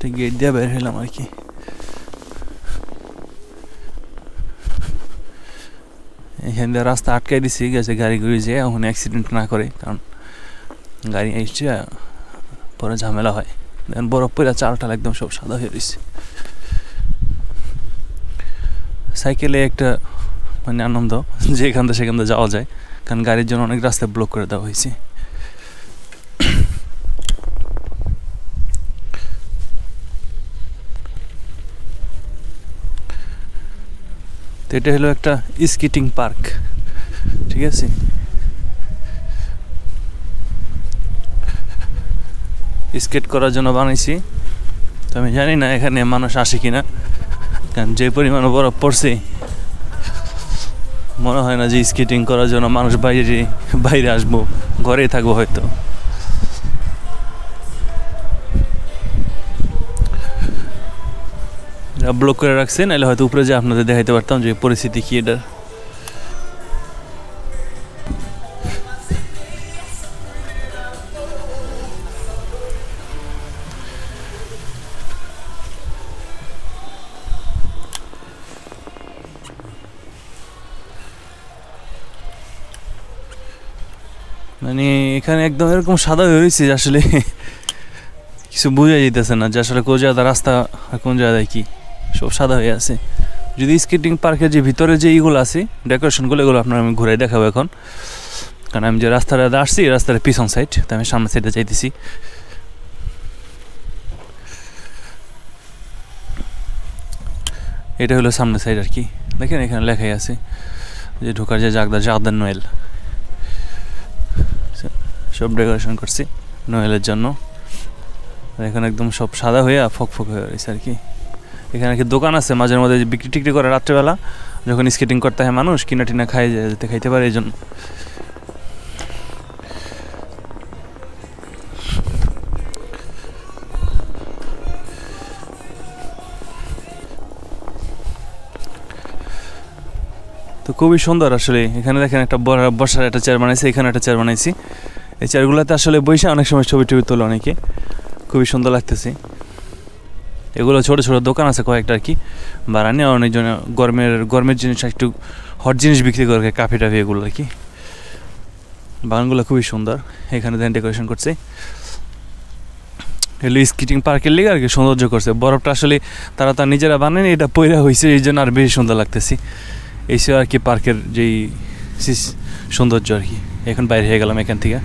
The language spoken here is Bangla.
তো গেট দিয়ে বের হলাম আর কি এখান দিয়ে রাস্তা আটকাই দিছি গেছে গাড়ি গুড়ি যে ওখানে অ্যাক্সিডেন্ট না করে কারণ গাড়ি এসছে পরে ঝামেলা হয় দেন বরফ পরে চালটাল একদম সব সাদা হয়ে রয়েছে সাইকেলে একটা মানে আনন্দ যে এখান থেকে সেখান থেকে যাওয়া যায় কারণ গাড়ির জন্য অনেক রাস্তা ব্লক করে দেওয়া হয়েছে তো এটা হলো একটা স্কেটিং পার্ক, ঠিক আছে? স্কেট করার জন্য বানাইছি। তো আমি জানি না এখানে মানুষ আসে কিনা, কারণ যে পরিমাণ বরফ পড়ছে, মনে হয় না যে স্কেটিং করার জন্য মানুষ বাইরে বাইরে আসব, ঘরেই থাকব হয়তো। ব্লক করে রাখছে, নাহলে হয়তো উপরে যে আপনাদের দেখাইতে পারতাম যে পরিস্থিতি কি এটার। মানে এখানে একদম এরকম সাদা হয়ে রয়েছে আসলে কিছু বোঝা যেতেছে না যে আসলে কোন জায়গা রাস্তা কোন জায়গায় কি। সব সাদা হয়ে আছে। যদি স্কেটিং পার্কের যে ভিতরে যে ইগুলো আছে ডেকোরেশনগুলো এগুলো আপনার আমি ঘুরে দেখাবো এখন। কারণ আমি যে রাস্তাটা আসছি রাস্তার পিছন সাইড তো আমি সামনের সাইডে যাইতেছি। এটা হলো সামনের সাইড আর কি। দেখেন এখানে লেখাই আছে যে ঢোকার যে জাগদা, জাগদার নোয়েল। সব ডেকোরেশন করছি নোয়েলের জন্য। এখানে একদম সব সাদা হয়ে ফক ফক হয়ে রয়েছে আর কি। এখানে কি দোকান আছে? মাঝে মধ্যে বিক্রি টিক্রি করে রাত্রেবেলা, যখন স্কেটিং করতে হয় মানুষ, কিনা টিনা খাই যাতে খাইতে পারে এই জন্য। তো খুবই সুন্দর আসলে। এখানে দেখেন একটা বসার একটা চেয়ার বানাইছি, এখানে একটা চেয়ার বানাইছি। এই চেয়ারগুলোতে আসলে বসে অনেক সময় ছবি টবি তোলে অনেকে। খুবই সুন্দর লাগতেছে। এগুলো ছোট ছোট দোকান আছে কয়েকটা আর কি। বাড়ানি আর অনেকজন গরমের গরমের জিনিস, একটু হট জিনিস বিক্রি করে কাফি টাফি এগুলো আর কি। বাগানগুলো খুবই সুন্দর, এখানে দেন ডেকোরেশন করছে। এগুলো স্কেটিং পার্কের লিগে আর কি সৌন্দর্য করছে। বরফটা আসলে তারা তার নিজেরা বানায়নি এটা পয়রা হয়েছে এই জন্য আর বেশি সুন্দর লাগতেছে। এই ছিল আর কি পার্কের যেই সৌন্দর্য আর কি। এখন বাইরে হয়ে গেলাম এখান থেকে।